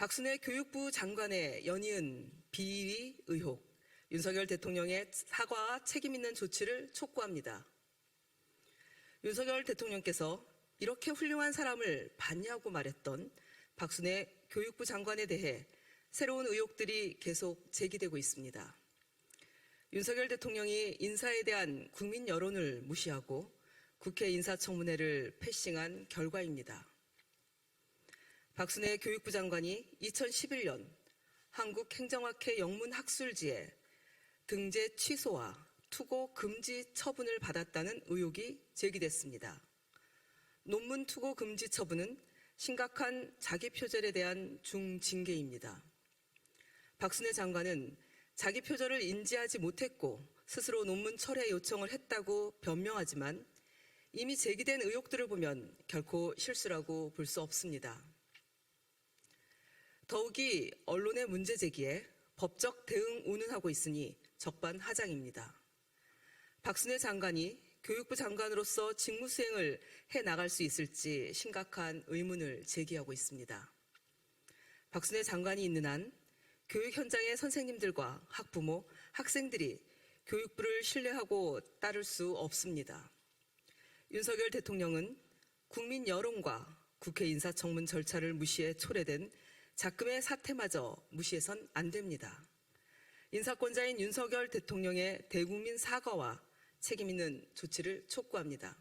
박순애 교육부 장관의 연이은 비리 의혹, 윤석열 대통령의 사과와 책임 있는 조치를 촉구합니다. 윤석열 대통령께서 이렇게 훌륭한 사람을 봤냐고 말했던 박순애 교육부 장관에 대해 새로운 의혹들이 계속 제기되고 있습니다. 윤석열 대통령이 인사에 대한 국민 여론을 무시하고 국회 인사청문회를 패싱한 결과입니다. 박순애 교육부 장관이 2011년 한국행정학회 영문학술지에 등재 취소와 투고 금지 처분을 받았다는 의혹이 제기됐습니다. 논문 투고 금지 처분은 심각한 자기 표절에 대한 중징계입니다. 박순애 장관은 자기 표절을 인지하지 못했고 스스로 논문 철회 요청을 했다고 변명하지만 이미 제기된 의혹들을 보면 결코 실수라고 볼 수 없습니다. 더욱이 언론의 문제 제기에 법적 대응 운운하고 있으니 적반하장입니다. 박순애 장관이 교육부 장관으로서 직무 수행을 해 나갈 수 있을지 심각한 의문을 제기하고 있습니다. 박순애 장관이 있는 한 교육 현장의 선생님들과 학부모, 학생들이 교육부를 신뢰하고 따를 수 없습니다. 윤석열 대통령은 국민 여론과 국회 인사청문 절차를 무시해 초래된 작금의 사태마저 무시해선 안 됩니다. 인사권자인 윤석열 대통령의 대국민 사과와 책임 있는 조치를 촉구합니다.